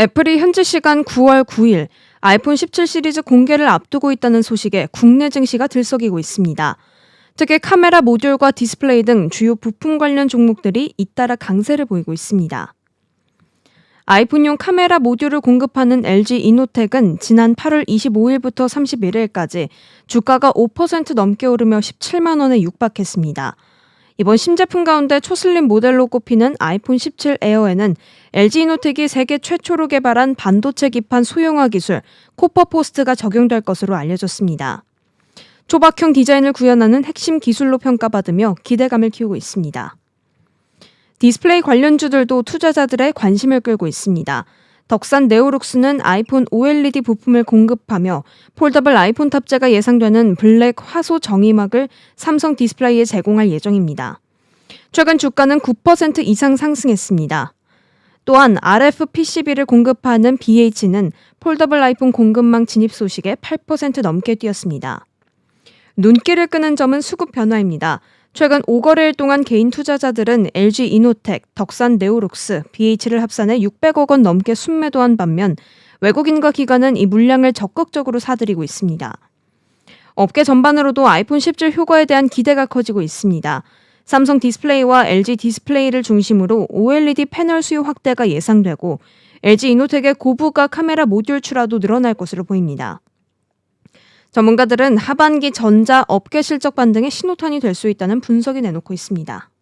애플이 현지 시간 9월 9일 아이폰 17 시리즈 공개를 앞두고 있다는 소식에 국내 증시가 들썩이고 있습니다. 특히 카메라 모듈과 디스플레이 등 주요 부품 관련 종목들이 잇따라 강세를 보이고 있습니다. 아이폰용 카메라 모듈을 공급하는 LG 이노텍은 지난 8월 25일부터 31일까지 주가가 5% 넘게 오르며 17만 원에 육박했습니다. 이번 신제품 가운데 초슬림 모델로 꼽히는 아이폰 17 에어에는 LG 이노텍이 세계 최초로 개발한 반도체 기판 소형화 기술 코퍼 포스트가 적용될 것으로 알려졌습니다. 초박형 디자인을 구현하는 핵심 기술로 평가받으며 기대감을 키우고 있습니다. 디스플레이 관련주들도 투자자들의 관심을 끌고 있습니다. 덕산 네오룩스는 아이폰 OLED 부품을 공급하며 폴더블 아이폰 탑재가 예상되는 블랙 화소 정의막을 삼성 디스플레이에 제공할 예정입니다. 최근 주가는 9% 이상 상승했습니다. 또한 RF PCB를 공급하는 BH는 폴더블 아이폰 공급망 진입 소식에 8% 넘게 뛰었습니다. 눈길을 끄는 점은 수급 변화입니다. 최근 5거래일 동안 개인 투자자들은 LG 이노텍, 덕산 네오룩스, BH를 합산해 600억 원 넘게 순매도한 반면 외국인과 기관은 이 물량을 적극적으로 사들이고 있습니다. 업계 전반으로도 아이폰 17 효과에 대한 기대가 커지고 있습니다. 삼성 디스플레이와 LG 디스플레이를 중심으로 OLED 패널 수요 확대가 예상되고 LG 이노텍의 고부가 카메라 모듈 출하도 늘어날 것으로 보입니다. 전문가들은 하반기 전자 업계 실적 반등의 신호탄이 될 수 있다는 분석이 내놓고 있습니다.